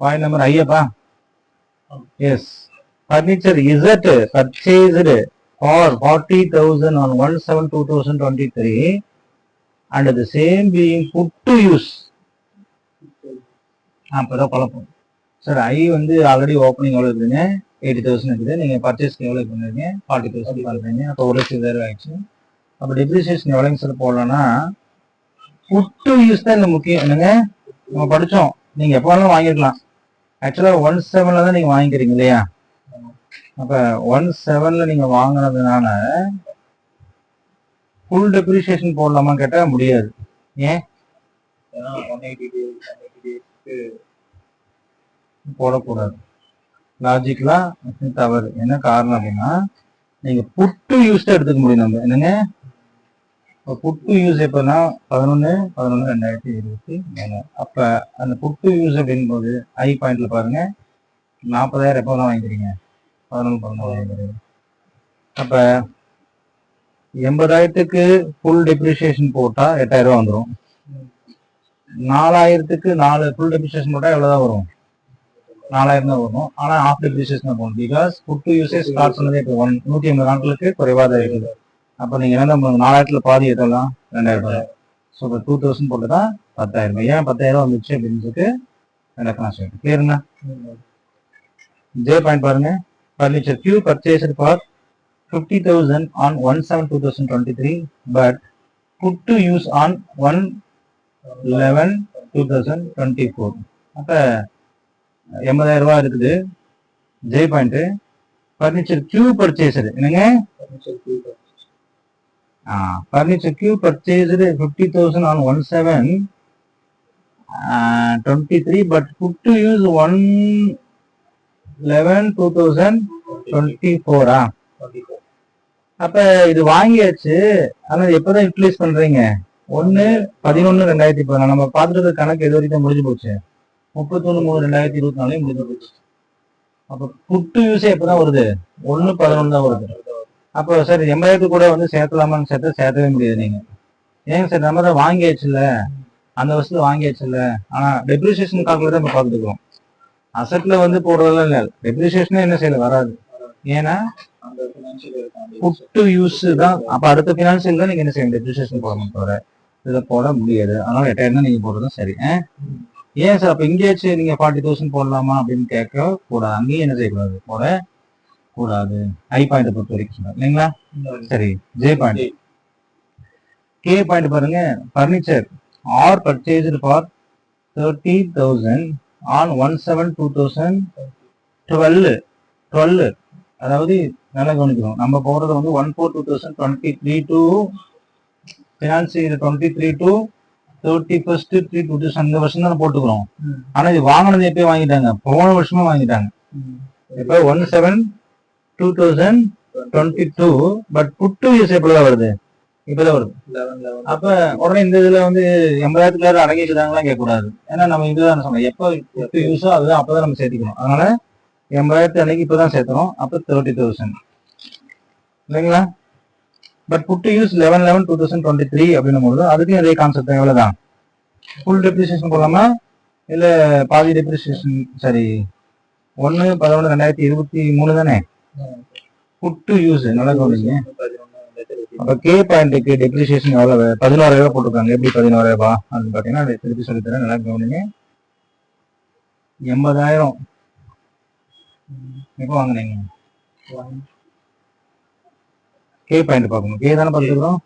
Point number Ayyappa. Yes furniture Z purchased for forty thousand on one seven two thousand twenty three and the same being put to use அப்பதான் குழப்பம். Sir I வந்து already opening எவ்வளோ இருக்குதுங்க? Eighty thousand இருக்குது. நீங்கள் பர்ச்சேஸ்க்கு எவ்வளோ பண்ணுறீங்க? Forty thousand பண்ணுறீங்க. அப்போ ஒரு லட்சம் பேர் ஆயிடுச்சு. அப்போ டெப்ரிசியேஷன் எவ்வளோங்க சார் போடலாம்னா புட்டு யூஸ் தான் இந்த முக்கியம். என்னங்க? நம்ம படித்தோம் நீங்கள் எப்போ வேணாலும் வாங்கிருக்கலாம். ஆக்சுவலாக ஒன் செவனில் தான் நீங்கள் வாங்கிக்கிறீங்க இல்லையா? அப்போ ஒன் செவனில் நீங்கள் வாங்கினதுனால ஃபுல் டெப்ரிசியேஷன் போடலாமா கேட்டால் முடியாது. ஏன்? ஏன்னா one eighty days one eighty டேஸ்க்கு போடக்கூடாது. லாஜிக்கலா தவறு. என்ன காரணம் அப்படின்னா நீங்க புட்டு யூஸ் எடுத்துக்க முடியும் நம்ம. என்னங்க? புட்டு யூஸ் எப்பன்னா பதினொன்று பதினொன்று ரெண்டாயிரத்தி இருபத்தி மூணு. அப்போ அந்த புட்டு யூஸ் அப்படின் போது ஐ பாயிண்ட்ல பாருங்க. நாற்பதாயிரம் எப்போ தான் வாங்கிக்கிறீங்க. பதினொன்று பதினொன்று வாங்கிக்கிறீங்க. அப்போ எண்பதாயிரத்துக்கு ஃபுல் டெப்ரிசியேஷன் போட்டால் எட்டாயிரம் ரூபா வந்துடும் நாலாயிரத்துக்கு நாலு ஃபுல் டெப்ரிசியேஷன் போட்டால் எவ்வளோ தான் வரும்? நாலாயிரம் தான் வரும். ஆனால் ஆஃப் டெப்ரிசியேஷன் போகணும் பிகாஸ் புட்டு யூசேஜ் ஸ்டார்ட் பண்ணதே இப்போ ஒன் நூற்றி ஐம்பது நாட்களுக்கு குறைவாக தான் இருக்குது. அப்ப நீங்க என்ன பண்ணணும்? நாலாயிரத்துல பாதி எட்டலாம் ரெண்டாயிரம் ரூபாய் ஸோ இப்போ டூ தௌசண்ட் போட்டு தான் பத்தாயிரம் ரூபாய். ஏன் பத்தாயிரம் ரூபாய் வந்துச்சு அப்படின்னு சொல்லிட்டு எனக்கு நான் சொல்லிட்டு கிளியருங்க ஜே பாயிண்ட் பாருங்க. Furniture Q purchased for fifty thousand on one seven two thousand twenty three but put to use on one eleven two thousand twenty four அப்போ எண்பதாயிரம் ரூபா இருக்குது. J point furniture Q purchased என்னங்க? Furniture Q purchased fifty thousand on one seven twenty three but put to use one eleven two thousand twenty ஃபோரா அப்ப இது வாங்கியாச்சு ஆனா எப்பதான் யூட்டிலைஸ் பண்றீங்க ஒன்னு பதினொன்னு ரெண்டாயிரத்தி பதினாலு நம்ம பார்த்துட்டு கணக்கு எது வரைக்கும் முடிஞ்சு போச்சு முப்பத்தொன்னு மூணு ரெண்டாயிரத்தி இருபத்தி நாலையும் முடிஞ்சு போச்சு அப்ப புட்டு யூஸே எப்பதான் வருது ஒன்னு பதினொன்னு தான் வருது அப்போ சார் எண்பதாயிரத்து கூட வந்து சேர்த்தலாமான்னு சேர்த்தா சேர்த்தவே முடியாது நீங்க. ஏங்க சார் நம்ம தான் வாங்கியாச்சுல்ல? அந்த வருஷத்துல வாங்கியாச்சுல்ல? ஆனா டெப்ரிசியேஷன் கால்குலேட் தான் நம்ம பார்த்துக்குவோம் அசட்ல வந்து போடுறதெல்லாம் இல்லை. டெப்ரிசியேஷனே என்ன செய்யல? வராது. ஏன்னா புட்டு யூஸ் தான். அப்ப அடுத்த பினான்சியல் தான் நீங்க என்ன செய்யணும்? டெப்ரிசியேஷன் போடணும் தவிர இதை போட முடியாது. அதனால எட்டாயிரம் தான் நீங்க போடுறதும் சரி. ஏன் சார்? அப்ப இங்கேயாச்சும் நீங்க ஃபார்ட்டி தௌசண்ட் போடலாமா அப்படின்னு கேட்க கூடாது அங்கேயும் என்ன செய்யக்கூடாது? போட கூடாது. ஐ பாயிண்ட் பொறுத்த வரைக்கும் இல்லைங்களா? சரி ஜே பாயிண்ட் கே பாயிண்ட் பாருங்க. Furniture R purchased for thirty thousand on one seven two thousand twelve twelve அதாவது நல்லா கவனிக்கணும். நம்ம போறது வந்து one four two thousand twenty three to finance இது twenty three to thirty first three two thousand அந்த வருஷம் தான் போட்டுக்கிறோம். ஆனா இது வாங்கினது எப்பயே வாங்கிட்டாங்க. போன வருஷமா வாங்கிட்டாங்க. இப்போ one seven two thousand twenty two but put use எப்படிதான் வருது? இப்பதான் வருது. அப்ப உடனே இந்த இதுல வந்து எண்பதாயிரத்துக்கு கேட்க கேட்கக்கூடாது. ஏன்னா நம்ம இதுதான் சொன்னோம். எப்போ எப்ப யூஸோ அதுதான் அப்பதான் நம்ம சேர்த்துக்கணும். அதனால எண்பதாயிரத்து அன்னைக்கு இப்பதான் சேர்த்துறோம். அப்ப தேர்ட்டி தௌசண்ட் இல்லைங்களா? But put use eleven eleven two thousand twenty three அப்படின்னும் போது அதுக்கும் அதே கான்செப்ட் எவ்வளவுதான் ஃபுல் டெப்ரிசியேஷன் போடலாமா? இல்ல பாதி டெப்ரிசியேஷன் சாரி ஒன்னு பதினொன்று ரெண்டாயிரத்தி இருபத்தி மூணு தானே? புட்டு யூஸ் நல்லா கவனிங்க. அப்போ கே பாயிண்ட்டுக்கு டெப்ரிசியேஷன் எவ்வளவு? பதினோரு ரூபா போட்டிருக்காங்க. எப்படி பதினோரு ரூபா அப்படின்னு பாத்தீங்கன்னா அதை திருப்பி சொல்லித்தரேன் நல்லா கவனிங்க. எண்பதாயிரம். எப்போ வாங்குனீங்க? கே பாயிண்ட் பார்க்கணும். கே தானே பார்த்துருக்கோம்?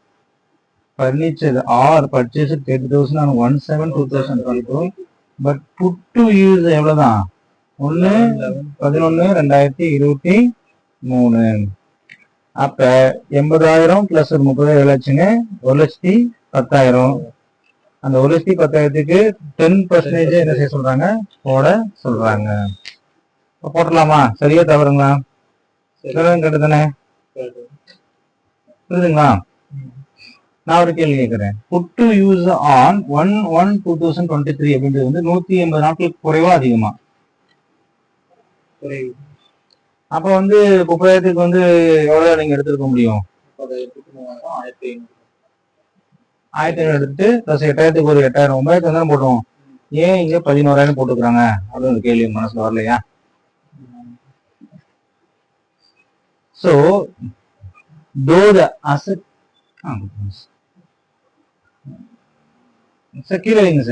Furniture R purchase ten thousand one seven two thousand twenty two but put to use எவ்வளவுதான்? ஒன்று பதினொன்று ரெண்டாயிரத்தி இருபத்தி மூணு. அப்ப எண்பதாயிரம் பிளஸ் ஒரு முப்பதாயிரம் லட்சங்க ஒரு லட்சத்தி பத்தாயிரம். அந்த ஒரு லட்சத்தி பத்தாயிரத்துக்கு டென் பர்சன்டேஜ் என்ன செய்ய சொல்றாங்க? போட சொல்றாங்க. போட்டலாமா சரியா தவறுங்களா? கேட்டு தானே புரியுதுங்களா? நான் ஒரு கேள்வி கேட்கிறேன் put use on one one two thousand twenty three அப்படின்றது வந்து நூத்தி எண்பது நாட்களுக்கு குறைவா அதிகமா? குறைவு. அப்ப வந்து முப்பதாயிரத்துக்கு வந்து எவ்வளவு நீங்க எடுத்திருக்க முடியும்? ஆயிரத்தி ஐநூறு. ஆயிரத்தி ஐநூறு எடுத்துட்டு பிளஸ் எட்டாயிரத்துக்கு ஒரு எட்டாயிரம் ஒன்பதாயிரத்து தானே போடுவோம் ஏன் இங்க பதினோராயிரம் போட்டுக்கிறாங்க அப்படின்னு ஒரு கேள்வி மனசுல வரலையா? So though the asset sir கீழே சார்